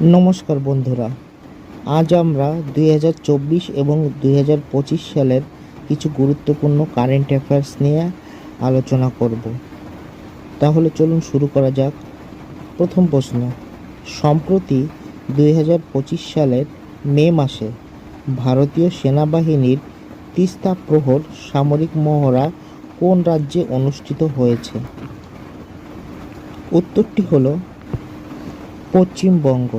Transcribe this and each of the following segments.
নমস্কার বন্ধুরা, আজ আমরা দুই হাজার চব্বিশ এবং দুই হাজার পঁচিশ সালের কিছু গুরুত্বপূর্ণ কারেন্ট অ্যাফেয়ার্স নিয়ে আলোচনা করব। তাহলে চলুন শুরু করা যাক। প্রথম প্রশ্ন, সম্প্রতি দুই হাজার পঁচিশ সালের মে মাসে ভারতীয় সেনাবাহিনীর তিস্তা প্রহর সামরিক মহড়া কোন রাজ্যে অনুষ্ঠিত হয়েছে? উত্তরটি হলো পশ্চিমবঙ্গ।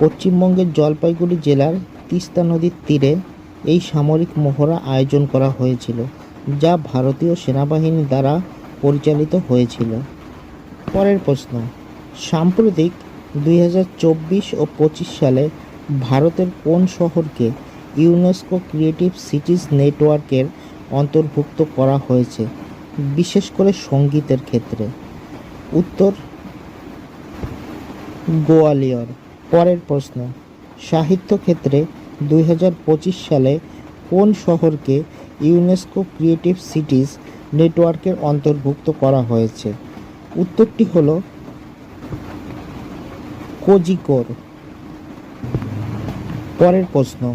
পশ্চিমবঙ্গের জলপাইগুড়ি জেলার তিস্তা নদীর তীরে এই সামরিক মহড়া আয়োজন করা হয়েছিল, যা ভারতীয় সেনাবাহিনী দ্বারা পরিচালিত হয়েছিল। পরের প্রশ্ন, সাম্প্রতিক দুই হাজার চব্বিশ ও পঁচিশ সালে ভারতের কোন শহরকে ইউনেস্কো ক্রিয়েটিভ সিটিজ নেটওয়ার্কের অন্তর্ভুক্ত করা হয়েছে, বিশেষ করে সঙ্গীতের ক্ষেত্রে? উত্তর গোয়ালিয়র। পরের প্রশ্ন, সাহিত্য ক্ষেত্রে দুই হাজার পঁচিশ সালে কোন শহরকে ইউনেস্কো ক্রিয়েটিভ সিটিজ নেটওয়ার্কের অন্তর্ভুক্ত করা হয়েছে? উত্তরটি হল কোজিকোর পরের প্রশ্ন,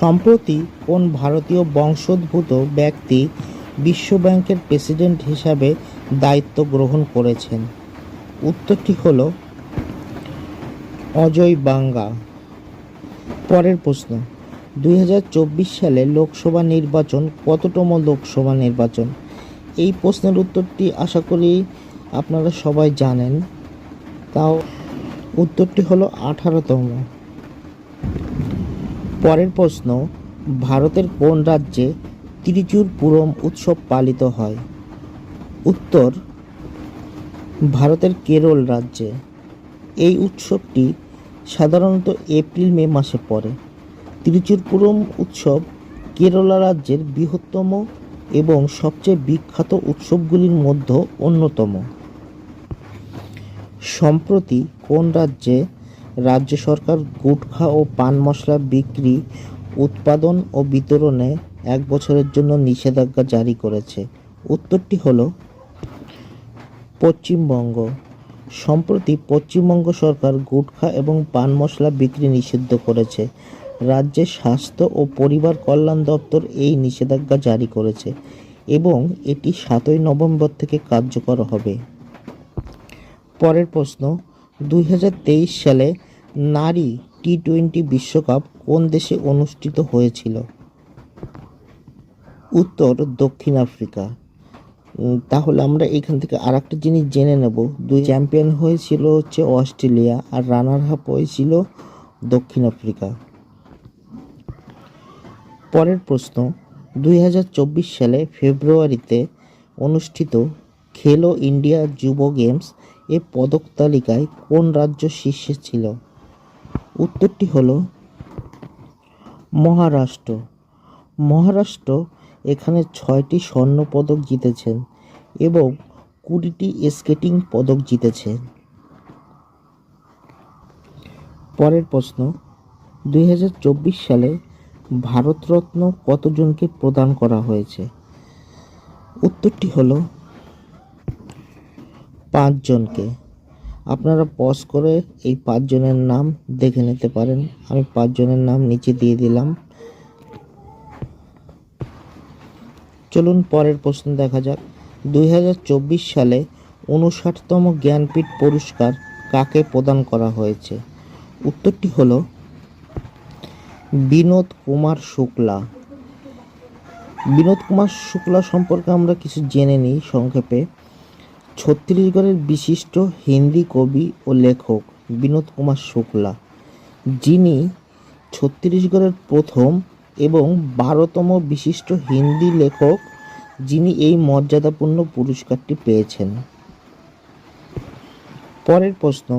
সম্প্রতি কোন ভারতীয় বংশোদ্ভূত ব্যক্তি বিশ্বব্যাংকের প্রেসিডেন্ট হিসাবে দায়িত্ব গ্রহণ করেছেন? উত্তরটি হলো অজয় বাঙ্গা। পরের প্রশ্ন, দুই হাজার চব্বিশ সালে লোকসভা নির্বাচন কততম লোকসভা নির্বাচন? এই প্রশ্নের উত্তরটি আশা করি আপনারা সবাই জানেন। তাও উত্তরটি হলো আঠারোতম। পরের প্রশ্ন, ভারতের কোন রাজ্যে ত্রিচুর পুরম উৎসব পালিত হয়? উত্তর, ভারতের কেরল রাজ্যে। এই উৎসবটি সাধারণত এপ্রিল মে মাসে পড়ে ত্রিচুরপুরম উৎসব কেরালা রাজ্যের বৃহত্তম এবং সবচেয়ে বিখ্যাত উৎসবগুলির মধ্যে অন্যতম। সম্প্রতি কোন রাজ্যে রাজ্য সরকার গুটখা ও পান মশলা বিক্রি, উৎপাদন ও বিতরণে এক বছরের জন্য নিষেধাজ্ঞা জারি করেছে? উত্তরটি হলো পশ্চিমবঙ্গ। সম্প্রতি পশ্চিমবঙ্গ সরকার গুটখা এবং পান মশলা বিক্রি নিষিদ্ধ করেছে। রাজ্যের স্বাস্থ্য ও পরিবার কল্যাণ দপ্তর এই নিষেধাজ্ঞা জারি করেছে এবং এটি সাতই নভেম্বর থেকে কার্যকর হবে। পরের প্রশ্ন, দুই হাজার তেইশ সালে নারী টি টোয়েন্টি বিশ্বকাপ কোন দেশে অনুষ্ঠিত হয়েছিল? উত্তর, দক্ষিণ আফ্রিকা। তাহলে আমরা এখান থেকে আর একটা জিনিস জেনে নেব। দুই চ্যাম্পিয়ন হয়েছিল হচ্ছে অস্ট্রেলিয়া আর রানার আপ হয়েছিল দক্ষিণ আফ্রিকা। পরের প্রশ্ন, দুই হাজার চব্বিশ সালে ফেব্রুয়ারিতে অনুষ্ঠিত খেলো ইন্ডিয়া যুব গেমস এ পদক তালিকায় কোন রাজ্য শীর্ষে ছিল? উত্তরটি হলো মহারাষ্ট্র। মহারাষ্ট্র এখানে ছয়টি স্বর্ণ পদক জিতেছেন এবং কুড়িটি স্কেটিং পদক জিতেছেন। পরের প্রশ্ন, দুই হাজার চব্বিশ সালে ভারতরত্ন কতজনকে প্রদান করা হয়েছে? উত্তরটি হলো পাঁচজনকে। আপনারা পজ করে এই পাঁচজনের নাম দেখে নিতে পারেন। আমি পাঁচজনের নাম নিচে দিয়ে দিলাম। চলুন পরের প্রশ্ন দেখা যাক। দুই হাজার চব্বিশ সালে উনষাটতম জ্ঞানপীঠ পুরস্কার কাকে প্রদান করা হয়েছে? উত্তরটি হল বিনোদ কুমার শুক্লা। বিনোদ কুমার শুক্লা সম্পর্কে আমরা কিছু জেনে নিই সংক্ষেপে। ছত্তিশগড়ের বিশিষ্ট হিন্দি কবি ও লেখক বিনোদ কুমার শুক্লা, যিনি ছত্তিশগড়ের প্রথম এবং বারোতম বিশিষ্ট হিন্দি লেখক যিনি এই মর্যাদাপূর্ণ পুরস্কারটি পেয়েছেন। পরের প্রশ্ন,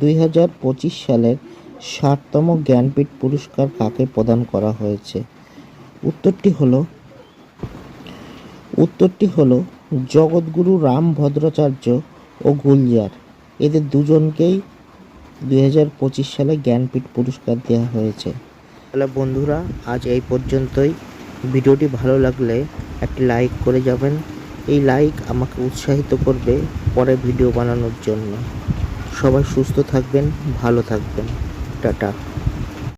দুই হাজার পঁচিশ সালের ষাটতম জ্ঞানপীঠ পুরস্কার কাকে প্রদান করা হয়েছে? উত্তরটি হলো উত্তরটি হলো জগৎগুরু রাম ভদ্রাচার্য ও গুলজার। এদের দুজনকেই দুই হাজার পঁচিশ সালে জ্ঞানপীঠ পুরস্কার দেওয়া হয়েছে। তাহলে বন্ধুরা, আজ এই পর্যন্তই। ভিডিওটি ভালো লাগলে একটি লাইক করে যাবেন। এই লাইক আমাকে উৎসাহিত করবে পরে ভিডিও বানানোর জন্য। সবাই সুস্থ থাকবেন, ভালো থাকবেন। টাটা।